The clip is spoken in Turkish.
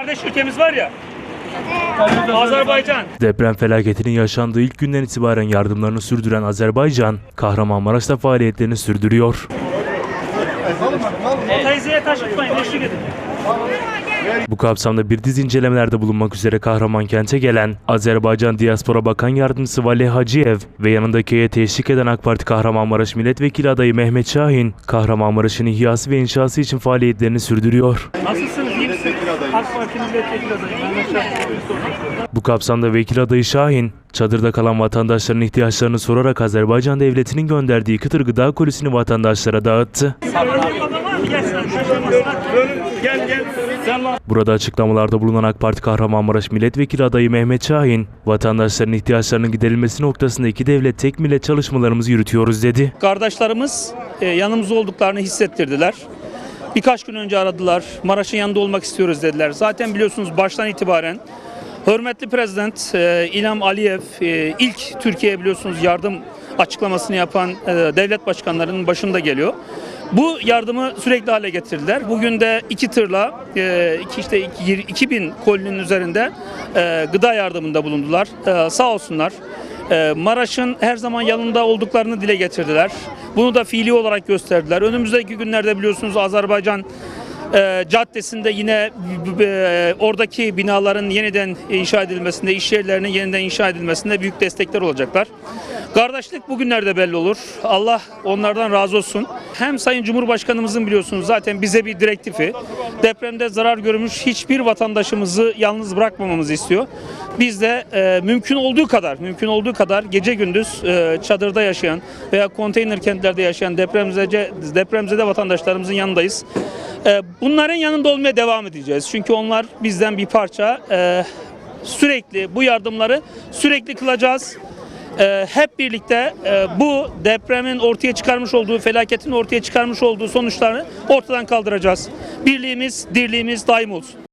Kardeş ülkemiz var ya. Azerbaycan. Deprem felaketinin yaşandığı ilk günden itibaren yardımlarını sürdüren Azerbaycan, Kahramanmaraş'ta faaliyetlerini sürdürüyor. Teyzeye taş. Eşlik edin. Bu kapsamda bir dizi incelemelerde bulunmak üzere Kahraman kente gelen Azerbaycan Diaspora Bakan Yardımcısı Vali Hacıyev ve yanındaki heyete eşlik eden AK Parti Kahramanmaraş Milletvekili adayı Mehmet Şahin, Kahramanmaraş'ın ihyası ve inşası için faaliyetlerini sürdürüyor. Nasılsınız? İyi misiniz? AK Parti milletvekili adayı. Mehmet Şahin. Bu kapsamda vekil adayı Şahin, çadırda kalan vatandaşların ihtiyaçlarını sorarak Azerbaycan Devleti'nin gönderdiği kıtır gıda kolisini vatandaşlara dağıttı. Burada açıklamalarda bulunan AK Parti Kahramanmaraş Milletvekili adayı Mehmet Şahin, vatandaşların ihtiyaçlarının giderilmesi noktasında iki devlet tek millet çalışmalarımızı yürütüyoruz dedi. Kardeşlerimiz e, yanımızda olduklarını hissettirdiler. Birkaç gün önce aradılar. Maraş'ın yanında olmak istiyoruz dediler. Zaten biliyorsunuz baştan itibaren hürmetli Prezident e, İlham Aliyev e, ilk Türkiye'ye biliyorsunuz yardım açıklamasını yapan e, devlet başkanlarının başında geliyor. Bu yardımı sürekli hale getirdiler. Bugün de iki tırla e, işte iki- 2000 kolinin üzerinde gıda yardımında bulundular. Sağ olsunlar. Ee, Maraş'ın her zaman yanında olduklarını dile getirdiler. Bunu da fiili olarak gösterdiler. Önümüzdeki günlerde biliyorsunuz Azerbaycan e, caddesinde yine e, oradaki binaların yeniden inşa edilmesinde, iş yerlerinin yeniden inşa edilmesinde büyük destekler olacaklar. Kardeşlik bugünlerde belli olur. Allah onlardan razı olsun. Hem Sayın Cumhurbaşkanımızın biliyorsunuz zaten bize bir direktifi. Depremde zarar görmüş hiçbir vatandaşımızı yalnız bırakmamamızı istiyor. Biz de e, mümkün olduğu kadar, mümkün olduğu kadar gece gündüz e, çadırda yaşayan veya konteyner kentlerde yaşayan depremzede, depremzede vatandaşlarımızın yanındayız. E, bunların yanında olmaya devam edeceğiz. Çünkü onlar bizden bir parça. E, sürekli bu yardımları sürekli kılacağız. Ee, hep birlikte e, bu depremin ortaya çıkarmış olduğu, felaketin ortaya çıkarmış olduğu sonuçlarını ortadan kaldıracağız. Birliğimiz, dirliğimiz daim olsun.